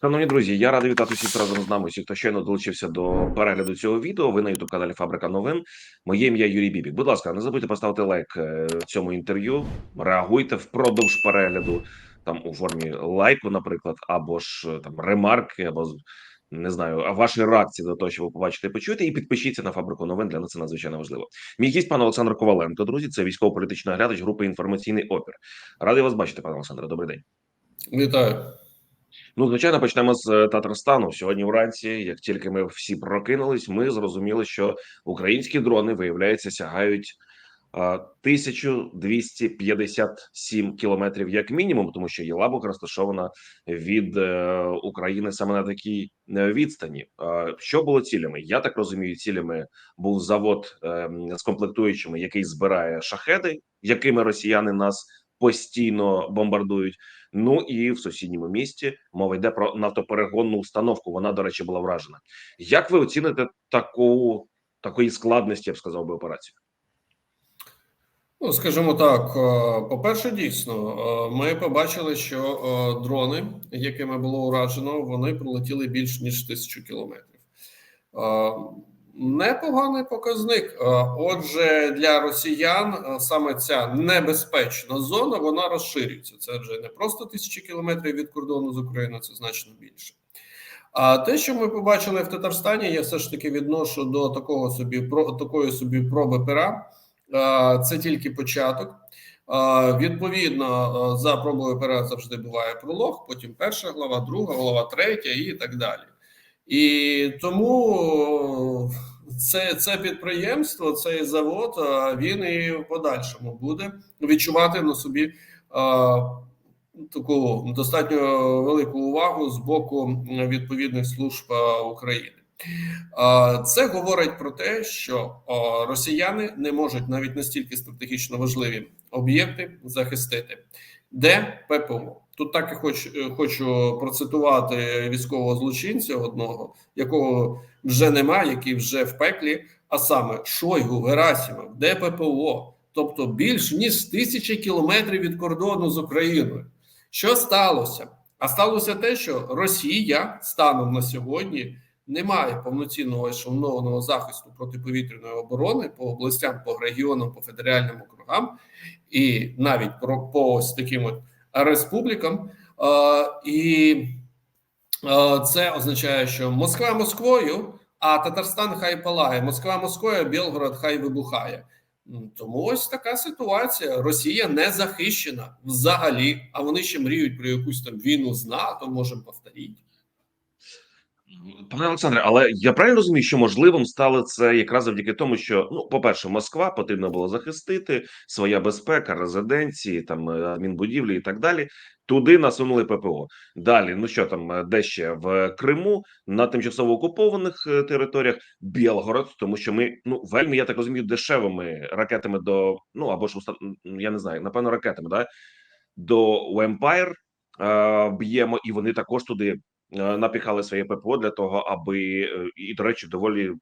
Шановні друзі, я радий вітати всіх разом з нами. Всіх, хто щойно долучився до перегляду цього відео. Ви на youtube каналі Фабрика новин. Моє ім'я Юрій Бібік. Будь ласка, не забудьте поставити лайк е, цьому інтерв'ю. Реагуйте впродовж перегляду там у формі лайку, наприклад, або ж е, там ремарки, або не знаю, ваші реакції до того, що ви побачите і почуєте, і підпишіться на фабрику новин. Для нас це надзвичайно важливо. Мій гість пан Олександр Коваленко. Друзі, це військово-політичний оглядач групи інформаційний опір. Радий вас бачити, пане Олександре. Добрий день. Вітаю. Ну, звичайно, почнемо з е, Татарстану. Сьогодні вранці, як тільки ми всі прокинулись, ми зрозуміли, що українські дрони, виявляється, сягають а, 1257 кілометрів як мінімум, тому що Єлабук розташована від е, України саме на такій е, відстані. Що було цілями? Я так розумію, цілями був завод е, з комплектуючими, який збирає шахеди, якими росіяни нас постійно бомбардують. Ну і в сусідньому місті мова йде про нафтоперегонну установку. Вона, до речі, була вражена. Як ви оціните таку такої складності, я б сказав би, операцію? Ну, скажімо так, е, по-перше, дійсно, е, ми побачили, що е, дрони, якими було уражено, вони пролетіли більш ніж тисячу кілометрів. Непоганий показник. Е, Отже, для росіян е, саме ця небезпечна зона вона розширюється. Це вже не просто тисячі кілометрів від кордону з Україною, це значно більше. А те, що ми побачили в Татарстані, я все ж таки відношу до такого собі про такої собі проби пера. Е, Це тільки початок. Відповідно, за пробою пера завжди буває пролог, потім перша глава, друга глава, третя і так далі. І тому це, це підприємство, цей завод, він і в подальшому буде відчувати на собі е, таку достатньо велику увагу з боку відповідних служб України. Це говорить про те, що росіяни не можуть навіть настільки стратегічно важливі об'єкти захистити. Де ППО? Тут так і хоч, е, хочу процитувати військового злочинця одного, якого вже немає, який вже в пеклі, а саме Шойгу Герасимов, де ППО, тобто більш ніж тисячі кілометрів від кордону з Україною. Що сталося? А сталося те, що Росія станом на сьогодні не має повноцінного ешелонованого захисту протиповітряної оборони по областям, по регіонам, по федеральним округам, і навіть по ось таким от республікам. І це означає, що Москва Москвою, а Татарстан хай палає. Москва Москвою, Білгород хай вибухає. Тому ось така ситуація. Росія не захищена взагалі, а вони ще мріють про якусь там війну з НАТО, можемо повторити. Пане Олександре, але я правильно розумію, що можливим стало це якраз завдяки тому, що ну, по-перше, Москва потрібно було захистити своя безпека, резиденції, там е, адмінбудівлі і так далі. Туди насунули ППО. Далі, ну що там, е, де ще в Криму на тимчасово окупованих е, територіях Білгород, тому що ми ну вельми, я так розумію, дешевими ракетами до ну або ж я не знаю, напевно, ракетами, да до Empire е, б'ємо, і вони також туди напіхали своє ППО для того, аби е, і до речі, доволі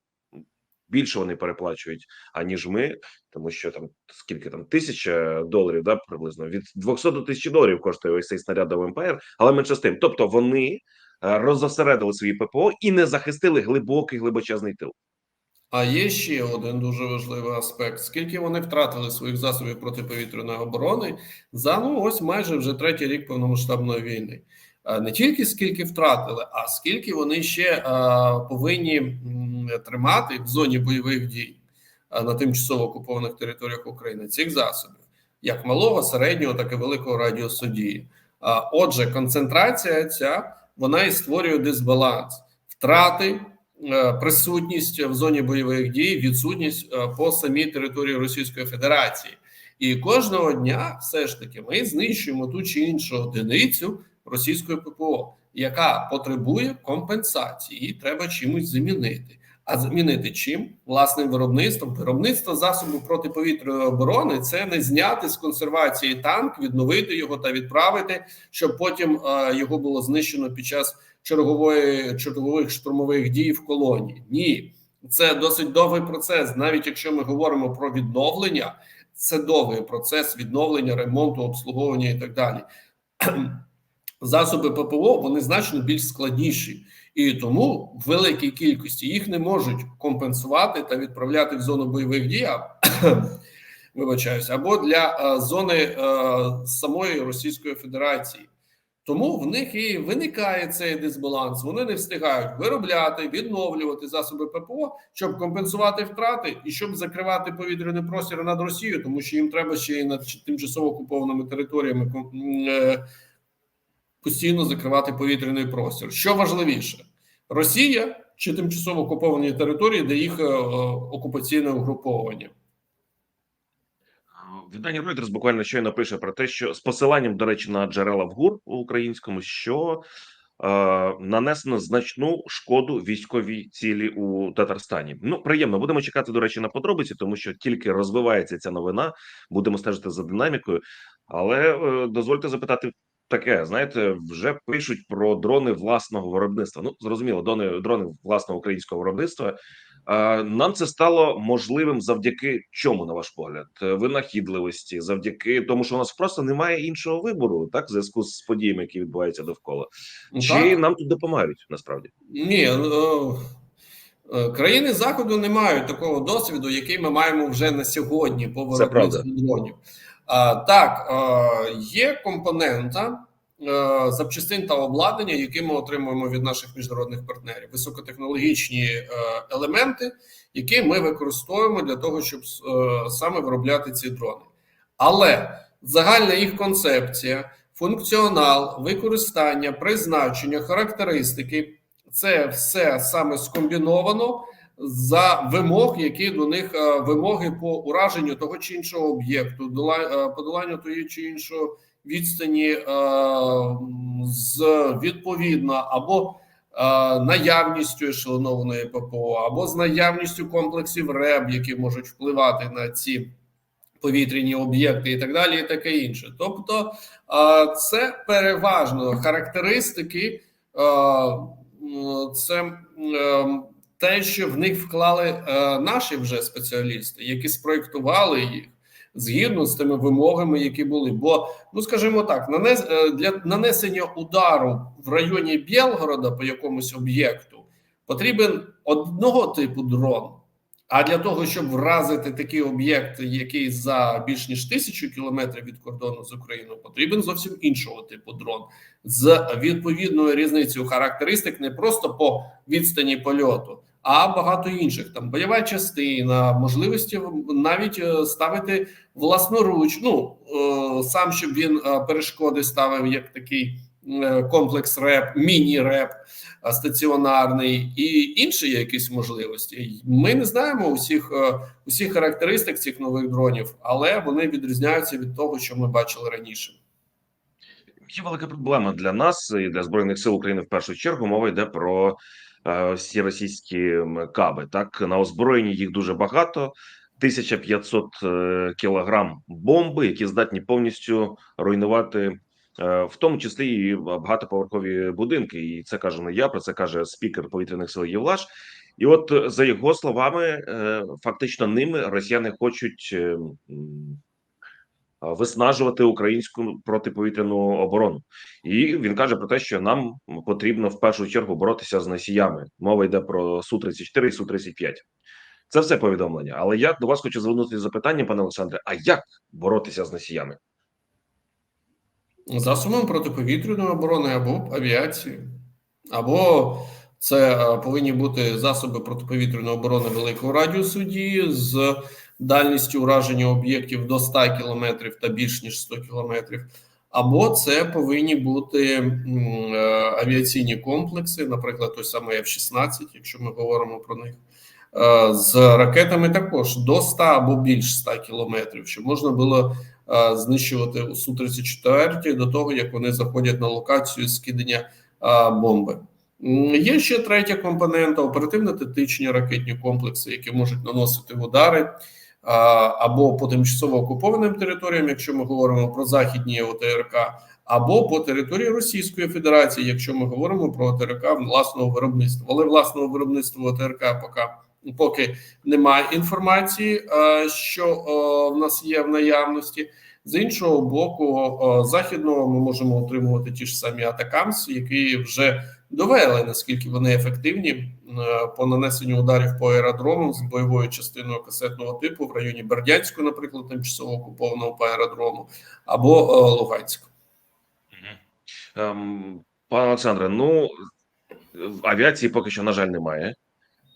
більше вони переплачують аніж ми, тому що там скільки там тисяча доларів, да, приблизно від 200 до 1000 доларів коштує ось цей снаряд до ВМПР, але менше з тим. Тобто вони е, розосередили свої ППО і не захистили глибокий глибочезний тил. А є ще один дуже важливий аспект: скільки вони втратили своїх засобів протиповітряної оборони за ну ось майже вже третій рік повномасштабної війни. А Не тільки скільки втратили, а скільки вони ще повинні тримати в зоні бойових дій на тимчасово окупованих територіях України цих засобів, як малого, середнього, так і великого радіусу дії. Отже, концентрація ця вона і створює дисбаланс втрати е, присутність в зоні бойових дій, відсутність е, по самій території Російської Федерації. І кожного дня все ж таки ми знищуємо ту чи іншу одиницю російської ППО, яка потребує компенсації, треба чимось замінити. А замінити чим власним виробництвом? Виробництво засобів протиповітряної оборони це не зняти з консервації танк, відновити його та відправити, щоб потім е, його було знищено під час чергової чергових штурмових дій в колонії. Ні, це досить довгий процес. Навіть якщо ми говоримо про відновлення, це довгий процес відновлення, ремонту, обслуговування і так далі. Засоби ППО вони значно більш складніші, і тому в великій кількості їх не можуть компенсувати та відправляти в зону бойових дій. а, Вибачаюсь, або для е, зони е, самої Російської Федерації. Тому в них і виникає цей дисбаланс. Вони не встигають виробляти, відновлювати засоби ППО, щоб компенсувати втрати і щоб закривати повітряний простір над Росією, тому що їм треба ще й над тимчасово окупованими територіями е, постійно закривати повітряний простір. Що важливіше, Росія чи тимчасово окуповані території, де їх е, окупаційне угруповання? Видання Reuters буквально щойно пише про те, що з посиланням, до речі, на джерела в ГУР у українському, що е, нанесено значну шкоду військовій цілі у Татарстані. Ну приємно. Будемо чекати, до речі, на подробиці, тому що тільки розвивається ця новина. Будемо стежити за динамікою. Але е, дозвольте запитати таке: знаєте, вже пишуть про дрони власного виробництва. Ну зрозуміло, дрони дрони власного українського виробництва. Е, Нам це стало можливим завдяки чому, на ваш погляд, Е, винахідливості, завдяки тому, що у нас просто немає іншого вибору, так в зв'язку з подіями, які відбуваються довкола. Чи так? нам тут допомагають насправді? Ні, ну, е, країни заходу не мають такого досвіду, який ми маємо вже на сьогодні по виробництву дронів. Так, є компонента е, запчастин та обладнання, які ми отримуємо від наших міжнародних партнерів, високотехнологічні е, елементи, які ми використовуємо для того, щоб е, саме виробляти ці дрони. Але загальна їх концепція, функціонал, використання, призначення, характеристики це все саме скомбіновано за вимог, які до них е, вимоги по ураженню того чи іншого об'єкту, е, подоланню тої чи іншої відстані е, з відповідно або наявністю ешелонованої ППО, або з наявністю комплексів РЕБ, які можуть впливати на ці повітряні об'єкти, і так далі, і таке інше. Тобто, це переважно характеристики. Це те, що в них вклали е, наші вже спеціалісти, які спроектували їх згідно з тими вимогами, які були. Бо, ну скажімо так, нанес е, для нанесення удару в районі Білгорода по якомусь об'єкту потрібен одного типу дрон. А для того, щоб вразити такий об'єкт, який за більш ніж тисячу кілометрів від кордону з Україною, потрібен зовсім іншого типу дрон з відповідною різницею характеристик не просто по відстані польоту, а багато інших там бойова частина, можливості навіть е, ставити власноруч. Ну е, сам щоб він е, перешкоди ставив як такий комплекс РЕП, міні-РЕП стаціонарний і інші якісь можливості. Ми не знаємо усіх усіх характеристик цих нових дронів, але вони відрізняються від того, що ми бачили раніше. Є велика проблема для нас і для збройних сил України. В першу чергу мова йде про всі російські каби. Так на озброєнні їх дуже багато. 1500 е, кілограм бомби, які здатні повністю руйнувати, е, в тому числі і багатоповерхові будинки. І це кажу не я, про це каже спікер повітряних сил Євлаш. І от за його словами, е, фактично ними росіяни хочуть е, м, виснажувати українську протиповітряну оборону. І він каже про те, що нам потрібно в першу чергу боротися з носіями. Мова йде про су 34 і су 35 Це все повідомлення. Але я до вас хочу звернутися з запитанням, пане Олександре: а як боротися з носіями? засобами протиповітряної оборони або авіації, або це е, повинні бути засоби протиповітряної оборони великого радіусу дії з дальністю ураження об'єктів до 100 кілометрів та більш ніж 100 кілометрів. Або це повинні бути е, авіаційні комплекси, наприклад, той самий F-16, якщо ми говоримо про них, е, з ракетами також до 100 або більш 100 кілометрів, щоб можна було е, знищувати у су 34 до того, як вони заходять на локацію скидання бомби. Є ще третя компонента: оперативно-тактичні ракетні комплекси, які можуть наносити удари або по тимчасово окупованим територіям, якщо ми говоримо про західні ОТРК, або по території Російської Федерації, якщо ми говоримо про ОТРК власного виробництва. Але власного виробництва ОТРК поки поки немає інформації, що в нас є в наявності. З іншого боку, західного ми можемо отримувати ті ж самі атакамс, які вже довели наскільки вони ефективні е, по нанесенню ударів по аеродромам з бойовою частиною касетного типу в районі Бердянського, наприклад, тимчасово окупованого по аеродрому, або е, Луганська. Ем, пане Олександре, ну авіації поки що, на жаль, немає.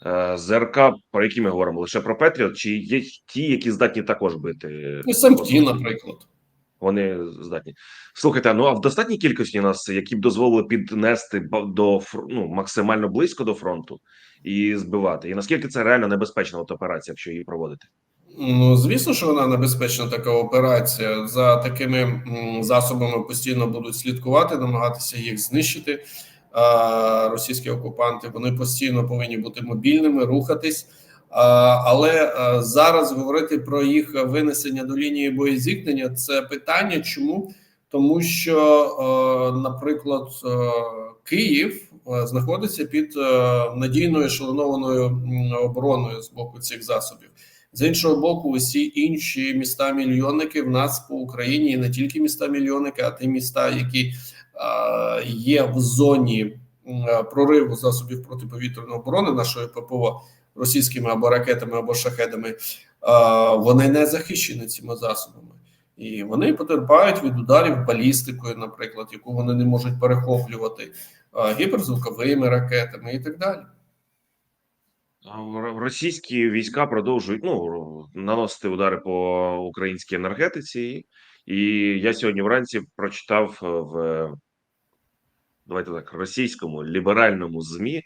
Е, ЗРК, про які ми говоримо, лише про Петріот, чи є ті, які здатні також бити? Ну, сам ті, наприклад. Вони здатні. Слухайте, ну а в достатній кількості нас, які б дозволили піднести до ну, максимально близько до фронту і збивати. І наскільки це реально небезпечна от операція, якщо її проводити? Ну, звісно, що вона небезпечна така операція. За такими засобами постійно будуть слідкувати, намагатися їх знищити. Російські окупанти вони постійно повинні бути мобільними, рухатись. Але зараз говорити про їх винесення до лінії боєзіткнення це питання. Чому? Тому що, е, наприклад, е, Київ е, знаходиться під е, надійною ешелонованою м, обороною з боку цих засобів. З іншого боку, усі інші міста мільйонники в нас по Україні і не тільки міста мільйонники, а ті міста, які е, є в зоні е, прориву засобів протиповітряної оборони нашої ППО російськими або ракетами, або шахедами, е, вони не захищені цими засобами. І вони потерпають від ударів балістикою, наприклад, яку вони не можуть перехоплювати, е, гіперзвуковими ракетами і так далі. Російські війська продовжують ну наносити удари по українській енергетиці, і я сьогодні вранці прочитав е, в давайте так російському либеральному змі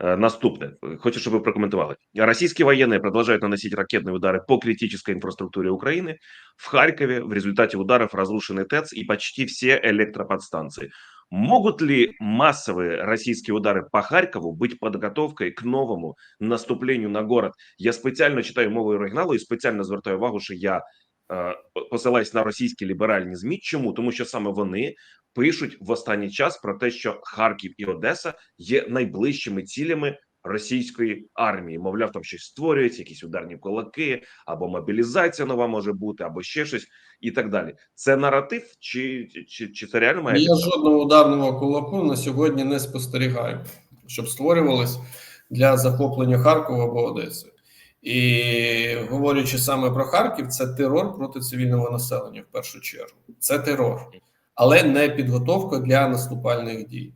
наступне. Хочу, чтобы вы прокомментовали. Российские военные продолжают наносить ракетные удары по критической инфраструктуре Украины. В Харькове в результате ударов разрушены ТЭЦ и почти все электроподстанции. Могут ли массовые российские удары по Харькову быть подготовкой к новому наступлению на город? Я спеціально читаю мовою оригіналу і спеціально звертаю увагу, що я е, посилаюсь на російські ліберальні змі. Чому? Тому що саме вони пишуть в останній час про те, що Харків і Одеса є найближчими цілями російської армії. Мовляв, там щось створюється, якісь ударні кулаки, або мобілізація нова може бути, або ще щось, і так далі. Це наратив, чи, чи, чи це реально має Я жодного ударного кулаку на сьогодні не спостерігаю, щоб створювались для захоплення Харкова або Одеси. І говорячи саме про Харків, це терор проти цивільного населення в першу чергу. Це терор, але не підготовка для наступальних дій.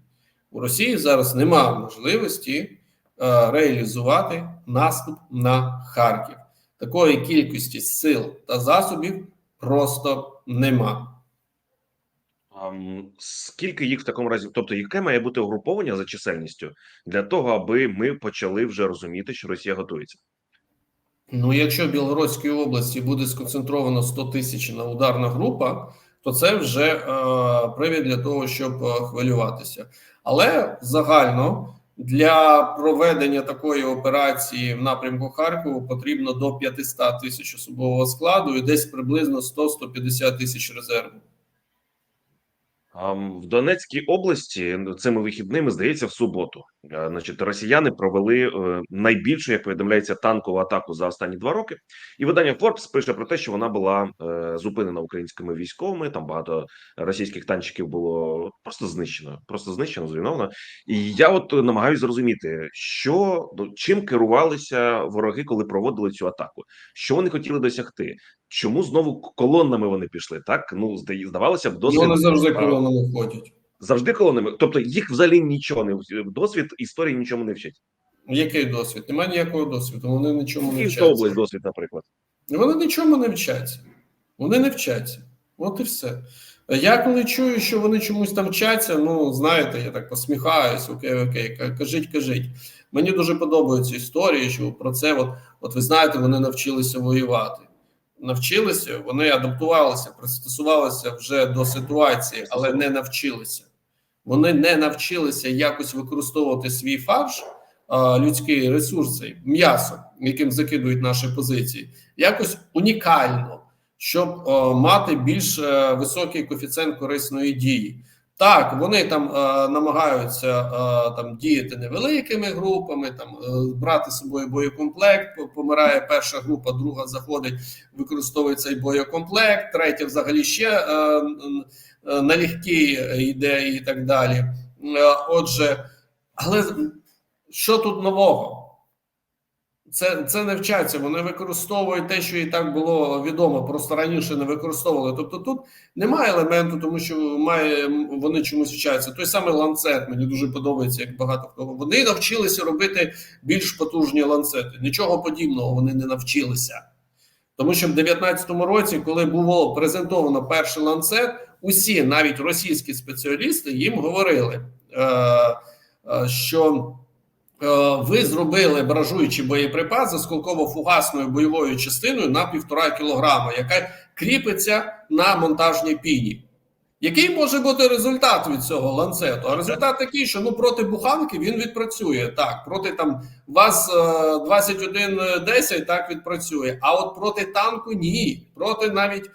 У Росії зараз немає можливості е, реалізувати наступ на Харків. Такої кількості сил та засобів просто нема. Скільки їх в такому разі, тобто, яке має бути угруповання за чисельністю для того, аби ми почали вже розуміти, що Росія готується? Ну, якщо в Білгородській області буде сконцентровано 100 тисяч на ударна група, то це вже е, привід для того, щоб е, хвилюватися. Але загально для проведення такої операції в напрямку Харкову потрібно до 500 тисяч особового складу і десь приблизно 100-150 тисяч резерву. В Донецькій області цими вихідними здається в суботу. е, Значить, росіяни провели е, найбільшу, як повідомляється, танкову атаку за останні два роки. І видання Forbes пише про те, що вона була е, зупинена українськими військовими. Там багато російських танчиків було просто знищено, просто знищено, зруйновано. І я от намагаюся зрозуміти, що ну, чим керувалися вороги, коли проводили цю атаку, що вони хотіли досягти. Чому знову колоннами вони пішли? Так ну здавалося б, досвід вони завжди колонами ходять. завжди колонами. Тобто їх взагалі нічого не досвід історії нічому не вчить. Який досвід? Немає ніякого досвіду. Вони нічому не вчаться. область досвід, наприклад. Вони нічому не вчаться. Вони не вчаться. От і все. Я коли чую, що вони чомусь там вчаться, ну знаєте, я так посміхаюсь, окей, окей, кажіть, кажіть. Мені дуже подобаються історії, що про це, от, от ви знаєте, вони навчилися воювати. Навчилися, вони адаптувалися, пристосувалися вже до ситуації, але не навчилися. Вони не навчилися якось використовувати свій фарш, а, людський ресурс, м'ясо, яким закидують наші позиції, якось унікально, щоб мати більш е, високий коефіцієнт корисної дії. Так, вони там е, намагаються е, там діяти невеликими групами, там е, брати з собою боєкомплект. Помирає перша група, друга заходить, використовує цей боєкомплект, третя взагалі ще е, е, налегкі йде і так далі. Е, отже, але що тут нового? Це, це не вчаться, вони використовують те, що і так було відомо, просто раніше не використовували. Тобто тут немає елементу, тому що має вони чомусь вчаться. Той самий ланцет мені дуже подобається, як багато хто. Вони навчилися робити більш потужні ланцети. Нічого подібного вони не навчилися. Тому що в 19-му році, коли було презентовано перший ланцет, усі, навіть російські спеціалісти, їм говорили, е, е, що ви зробили бражуючий боєприпас з осколково-фугасною бойовою частиною на півтора кілограма, яка кріпиться на монтажній піні. Який може бути результат від цього ланцету? А результат такий, що ну проти буханки він відпрацює так, проти там ВАЗ е, 2110 так відпрацює. А от проти танку ні. Проти навіть е,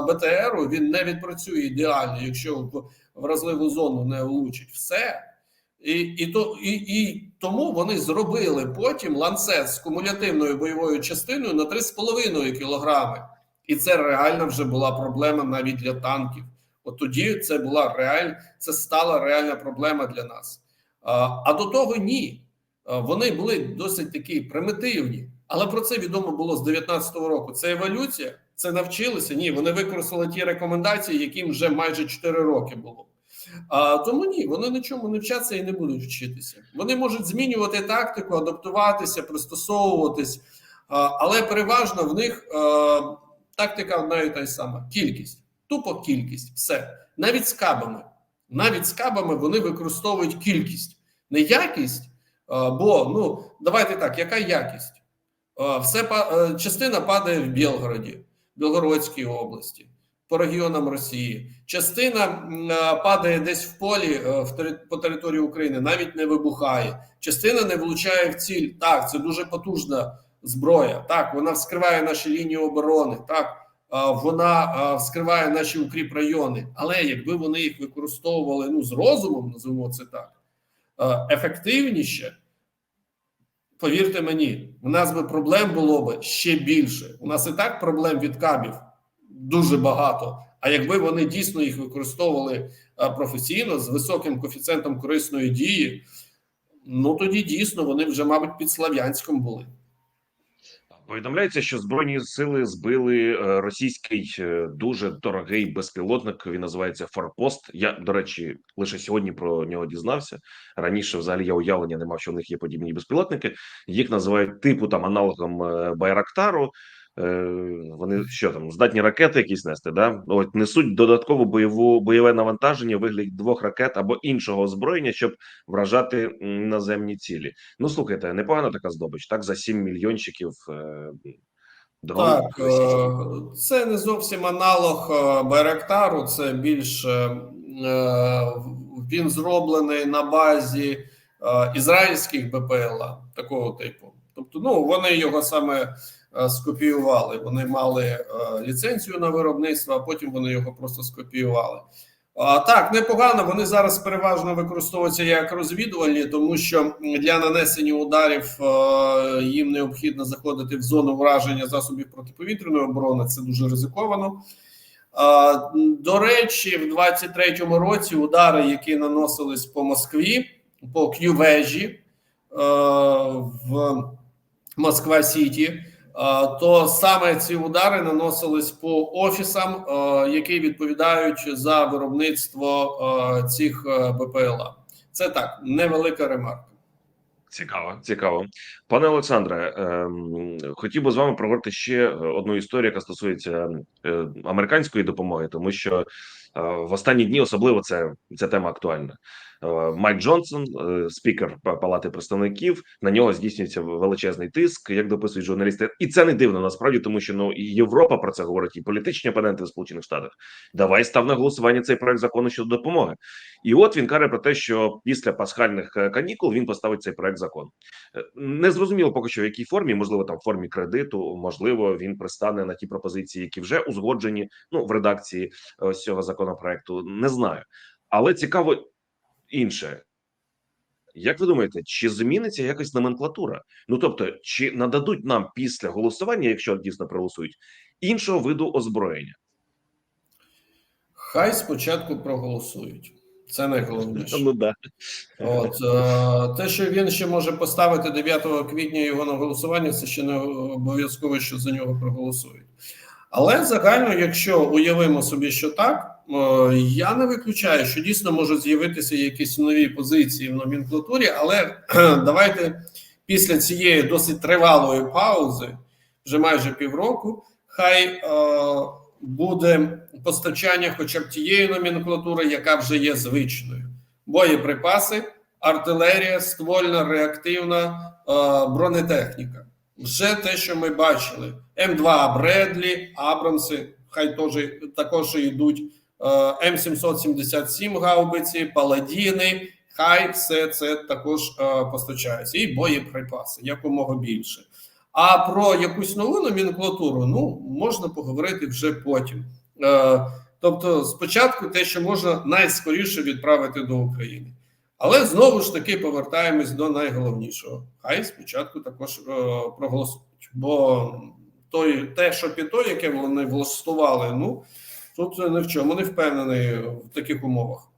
БТРу він не відпрацює ідеально, якщо вразливу зону не влучить. Все. І, і, то, і, і тому вони зробили потім ланцет з кумулятивною бойовою частиною на 3,5 кілограми. І це реально вже була проблема навіть для танків. От тоді це була реаль, це стала реальна проблема для нас. А, а до того ні. Вони були досить такі примітивні, але про це відомо було з 19-го року. Це еволюція, це навчилися. Ні, вони використали ті рекомендації, яким вже майже 4 роки було. А, тому ні, вони нічому не вчаться і не будуть вчитися. Вони можуть змінювати тактику, адаптуватися, пристосовуватись, але переважно в них тактика одна і та сама: кількість, тупо кількість, все. Навіть з кабами. Навіть з кабами вони використовують кількість, не якість. бо ну давайте так, яка якість? А, все е, частина падає в Білгороді, Білгородській області по регіонам Росії. Частина е, падає десь в полі е, по території України, навіть не вибухає. Частина не влучає в ціль. Так, це дуже потужна зброя. Так, вона вскриває наші лінії оборони. Так, е, вона вскриває наші укріп райони. Але якби вони їх використовували ну з розумом, називаємо це так, ефективніше. Повірте мені, у нас би проблем було б ще більше. У нас і так проблем від кабів дуже багато. А якби вони дійсно їх використовували професійно з високим коефіцієнтом корисної дії, ну тоді дійсно вони вже, мабуть, під Слов'янськом були. Повідомляється, що збройні сили збили е, російський е, дуже дорогий безпілотник. Він називається Форпост. Я до речі, лише сьогодні про нього дізнався. Раніше, взагалі, я уявлення не мав, що в них є подібні безпілотники. Їх називають типу там аналогом е, Байрактару. Е, Вони що там здатні ракети якісь нести? Да, от несуть додаткову бойову бойове навантаження у вигляді двох ракет або іншого озброєння, щоб вражати наземні цілі. Ну слухайте, непогана така здобич. Так за 7 мільйончиків е. Так, е, це не зовсім аналог Байрактару, це більш він зроблений на базі ізраїльських БПЛА такого типу. Тобто, ну вони його саме скопіювали. Вони мали е, ліцензію на виробництво, а потім вони його просто скопіювали. Так, непогано. Вони зараз переважно використовуються як розвідувальні, тому що для нанесення ударів е, їм необхідно заходити в зону враження засобів протиповітряної оборони. Це дуже ризиковано. До речі, в 23-му році удари, які наносились по Москві, по К'ювежі е, в Москва Сіті. А, То саме ці удари наносились по офісам, е, які відповідають за виробництво е, цих е, БПЛА. Це так, невелика ремарка. Цікаво, цікаво, пане Олександре. ем, хотів би з вами проговорити ще одну історію, яка стосується е, американської допомоги, тому що е, в останні дні особливо це ця тема актуальна. Е, Майк Джонсон, е, спікер Палати представників, на нього здійснюється величезний тиск, як дописують журналісти, і це не дивно насправді, тому що ну і Європа про це говорить, і політичні опоненти в Сполучених Штатах. Давай став на голосування цей проект закону щодо допомоги. І от він каже про те, що після пасхальних е, канікул він поставить цей проект закону. Не зрозуміло поки що в якій формі, можливо, там в формі кредиту, можливо, він пристане на ті пропозиції, які вже узгоджені ну в редакції ось цього законопроекту. Не знаю. Але цікаво інше. Як ви думаєте, чи зміниться якась номенклатура? Ну тобто, чи нададуть нам після голосування, якщо дійсно проголосують, іншого виду озброєння? Хай спочатку проголосують. Це найголовніше. Ну да. От е, те, що він ще може поставити 9 квітня його на голосування, це ще не обов'язково, що за нього проголосують. Але загально, якщо уявимо собі, що так, я не виключаю, що дійсно можуть з'явитися якісь нові позиції в номенклатурі, але давайте після цієї досить тривалої паузи, вже майже півроку, хай е, буде постачання, хоча б тієї номенклатури, яка вже є звичною боєприпаси, артилерія, ствольна, реактивна е, бронетехніка. Вже те, що ми бачили: М2 Бредлі, Абрамси, хай теж також йдуть. Е, М777 гаубиці, паладіни, хай все це також е, постачається, і боєприпаси якомога більше. А про якусь нову номенклатуру ну можна поговорити вже потім. Е, Тобто, спочатку те, що можна найскоріше відправити до України. Але знову ж таки повертаємось до найголовнішого. Хай спочатку також е, проголосують. Бо той, те, що піто, яке вони влаштували, ну тут ні в чому не впевнений в таких умовах.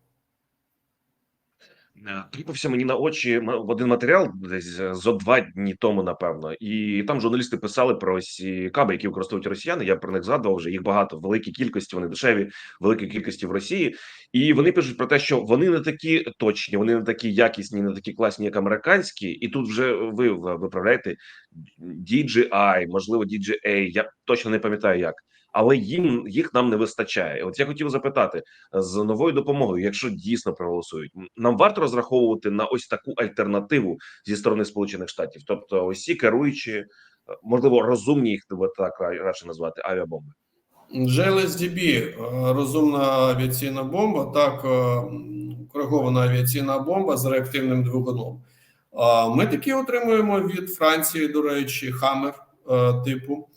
Е, Тріпався мені на очі в один матеріал десь е, зо два дні тому, напевно, і там журналісти писали про ці каби, які використовують росіяни. Я про них згадував вже їх багато в великій кількості. Вони дешеві, великій кількості в Росії. І вони пишуть про те, що вони не такі точні, вони не такі якісні, не такі класні, як американські. І тут вже ви виправляєте DJI, можливо, DJA, Я точно не пам'ятаю як. Але їм їх нам не вистачає. От я хотів запитати з новою допомогою, якщо дійсно проголосують, нам варто розраховувати на ось таку альтернативу зі сторони Сполучених Штатів, тобто ці керуючі, е, можливо, розумні їх так ра- радше назвати авіабомби. GLSDB е, розумна авіаційна бомба, так е, коригована авіаційна бомба з реактивним двигуном. Ми такі отримуємо від Франції, до речі, Хаммер е, типу.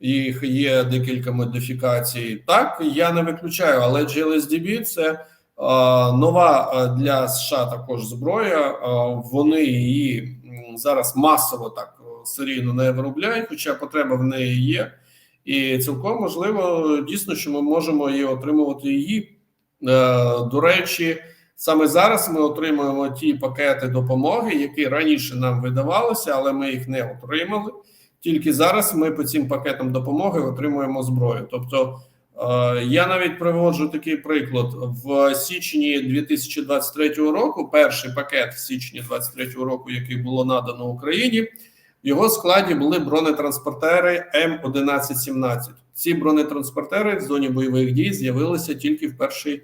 Їх є декілька модифікацій. Так, я не виключаю, але GLSDB – це нова для США також зброя. Вони її зараз масово так серійно не виробляють, хоча потреба в неї є. І цілком можливо, дійсно, що ми можемо і отримувати її. Е, До речі, саме зараз ми отримуємо ті пакети допомоги, які раніше нам видавалися, але ми їх не отримали. Тільки зараз ми по цим пакетам допомоги отримуємо зброю. Тобто, е, я навіть приводжу такий приклад в січні 2023 року. Перший пакет в січні 2023 року, який було надано Україні. В його складі були бронетранспортери М1117. Ці бронетранспортери в зоні бойових дій з'явилися тільки в перший е,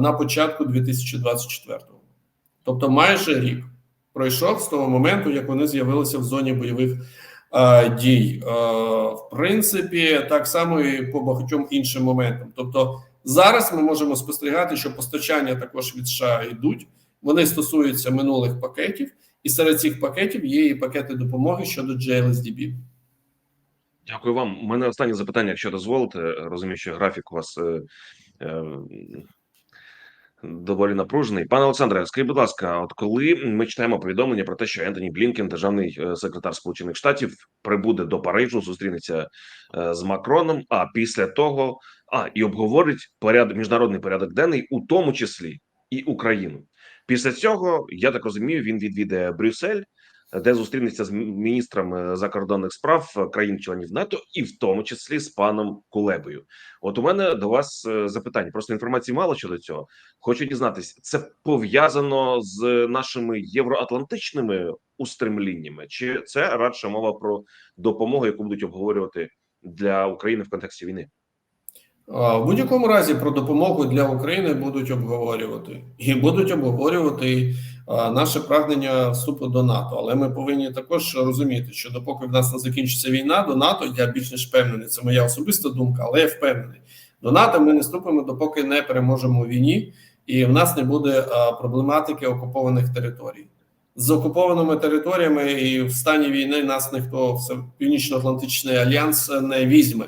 на початку 2024-го. Тобто, майже рік пройшов з того моменту, як вони з'явилися в зоні бойових дій. Е, в принципі, так само і по багатьом іншим моментам. Тобто, зараз ми можемо спостерігати, що постачання також від США йдуть. Вони стосуються минулих пакетів. І серед цих пакетів є і пакети допомоги щодо GLSDB. Дякую вам. У мене останнє запитання, якщо дозволите. Розумію, що графік у вас е, е, доволі напружений. Пане Олександре, скажіть, будь ласка, от коли ми читаємо повідомлення про те, що Ентоні Блінкен, державний е, секретар Сполучених Штатів, прибуде до Парижу, зустрінеться е, з Макроном, а після того а і обговорить порядок міжнародний порядок денний, у тому числі і Україну. Після цього я так розумію, він відвідає Брюссель, де зустрінеться з міністром е, закордонних справ е, країн-членів НАТО, і в тому числі з паном Кулебою. От у мене до вас е, запитання. Просто інформації мало щодо цього. Хочу дізнатись, це пов'язано з нашими євроатлантичними устремліннями, чи це радше мова про допомогу, яку будуть обговорювати для України в контексті війни? В будь-якому разі про допомогу для України будуть обговорювати і будуть обговорювати наше прагнення вступу до НАТО. Але ми повинні також розуміти, що допоки в нас не закінчиться війна до НАТО, я більш ніж впевнений. Це моя особиста думка, але я впевнений. До НАТО ми не вступимо, допоки не переможемо у війні, і в нас не буде проблематики окупованих територій. З окупованими територіями і в стані війни нас ніхто в Північно-Атлантичний альянс не візьме.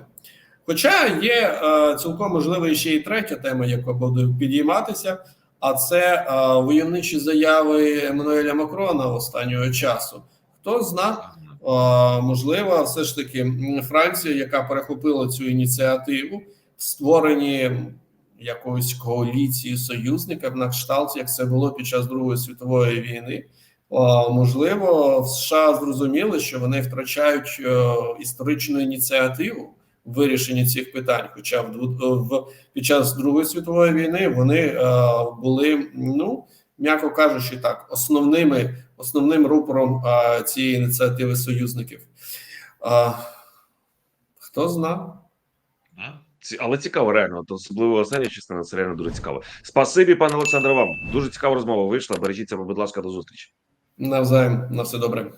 Хоча є е, цілком можливо ще і третя тема, яка буде підійматися, а це е, войовничі заяви Еммануеля Макрона останнього часу. Хто зна, е, можливо, все ж таки Франція, яка перехопила цю ініціативу в створенні якоїсь коаліції союзників на кшталт, як це було під час Другої світової війни. О, можливо, в США зрозуміли, що вони втрачають е, історичну ініціативу вирішенні цих питань. Хоча в, в під час Другої світової війни вони е, були, ну м'яко кажучи, так, основними основним рупором е, цієї ініціативи союзників. Е, хто зна? Але цікаво, реально, от особливо остання частина, це реально дуже цікаво. Спасибі, пане Олександре, вам. Дуже цікава розмова вийшла. Бережіть себе, будь ласка, до зустрічі. Навзаєм на все добре.